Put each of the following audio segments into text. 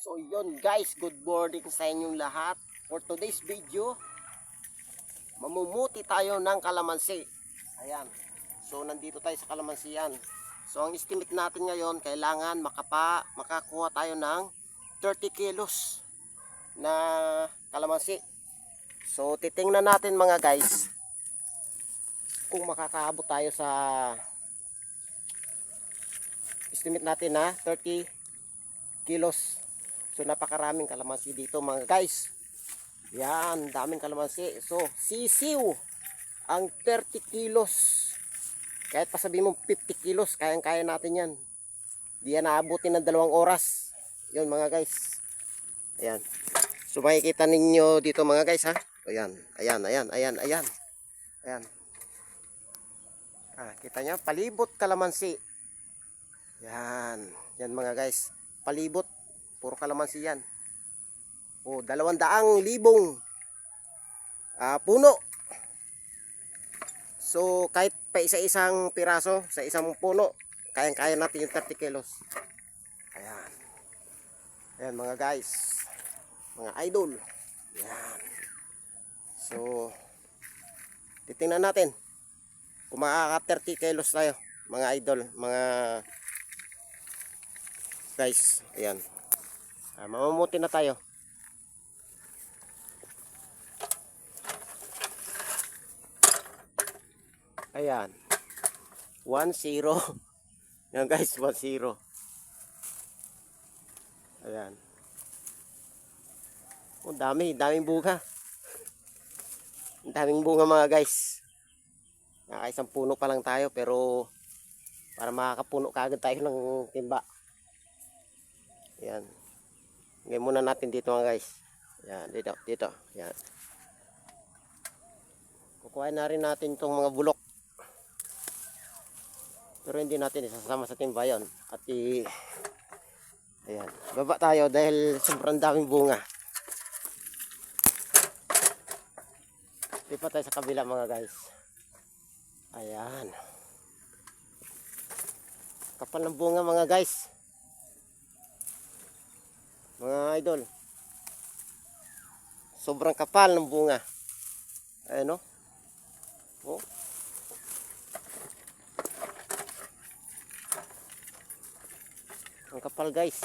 So yun guys, good morning sa inyong lahat. For today's video, mamumuti tayo ng kalamansi. Ayan. So nandito tayo sa kalamansiyan. So ang estimate natin ngayon, kailangan makapa, makakuha tayo ng 30 kilos na kalamansi. So titingnan natin mga guys kung makakaabot tayo sa estimate natin na 30 kilos. So napakaraming kalamansi dito mga guys. Yan, daming kalamansi. So sisiw ang 30 kilos. Kahit pa sabihin mo 50 kilos, kayang-kaya natin yan. Di yan naabutin ng dalawang oras. Yun mga guys. Ayan. So makikita ninyo dito mga guys ha. Ayan, ayan, ayan, ayan, ayan. Ayan. Ah, kita nyo, palibot kalamansi. Yan. Yan mga guys. Palibot. Puro kalamansi yan. O, dalawang daang libong ah, puno. So, kahit pa isa-isang piraso sa isang puno, kayang-kaya natin yung 30 kilos. Ayan. Ayan mga guys. Mga idol. Ayan. So, titingnan natin kung makaka 30 kilos tayo mga idol mga guys ayan ah, mamamuti na tayo. Ayan. 1-0 yan guys 1-0 ayan. Oh dami daming bunga. Daming bunga mga guys. Nakaisang puno pa lang tayo pero para makakapuno kagad tayo ng timba. Yan. Ngayon muna natin dito mga guys. Yan, dito, dito. Yan. Kukuhain na rin natin itong mga bulok. Pero hindi natin isasama sa timba yon At i... Ayan. Baba tayo dahil sobrang daming bunga. Di pa tayo sa kabila mga guys. Ayan. Kapal ng bunga mga guys. Mga idol. Sobrang kapal ng bunga. Ayan o. Oh. Ang kapal guys.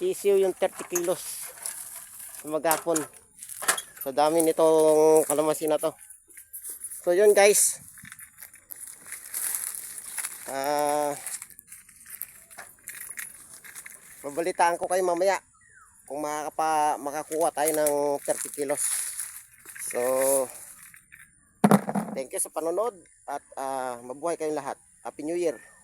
Sisiw yung 30 kilos. Magapon. So dami nitong kalamansi na to. So yun guys. Ah, babalitaan ko kayo mamaya kung makakapa, makakuha tayo ng 30 kilos. So, thank you sa panonood at ah, mabuhay kayong lahat. Happy New Year!